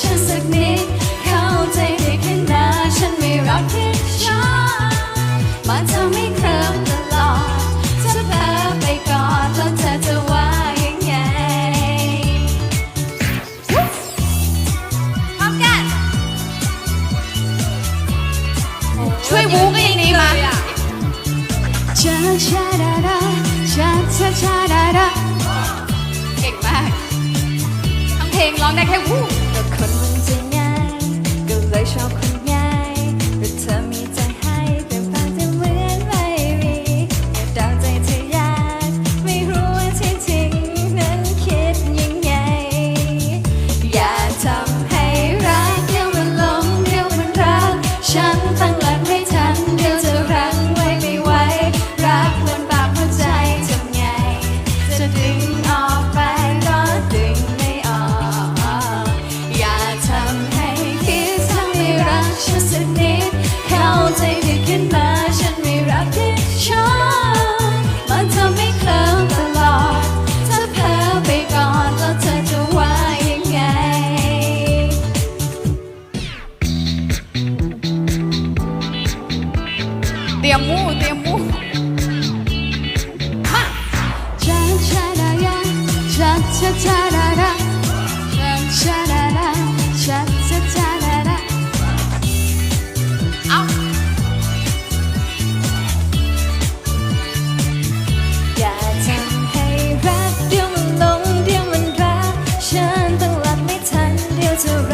ฉันสักนิด เข้าใจผิดขึ้นนฉันไม่รักที่ชอบมาทำให้เคลิ้มตลอดถ้เพ้อไปกอนแล้วเธอจะว่ายังไงพร้อมกัน ช่วยวูกัย่งนี้มาชาชาดาาชาาชาาเก่งมาก ทั้งเพลงร้องได้แค่วู้ amor, tem amor. Cha cha ra ya, cha cha cha ra ra, cha cha ra ra, cha cha cha ra ra. Au. อย่าทำให้รักเดี๋ยวมันหลงเดี๋ยวมันรักฉันตั้งหลักไม่ทันเดี๋ยวจะรัก dạ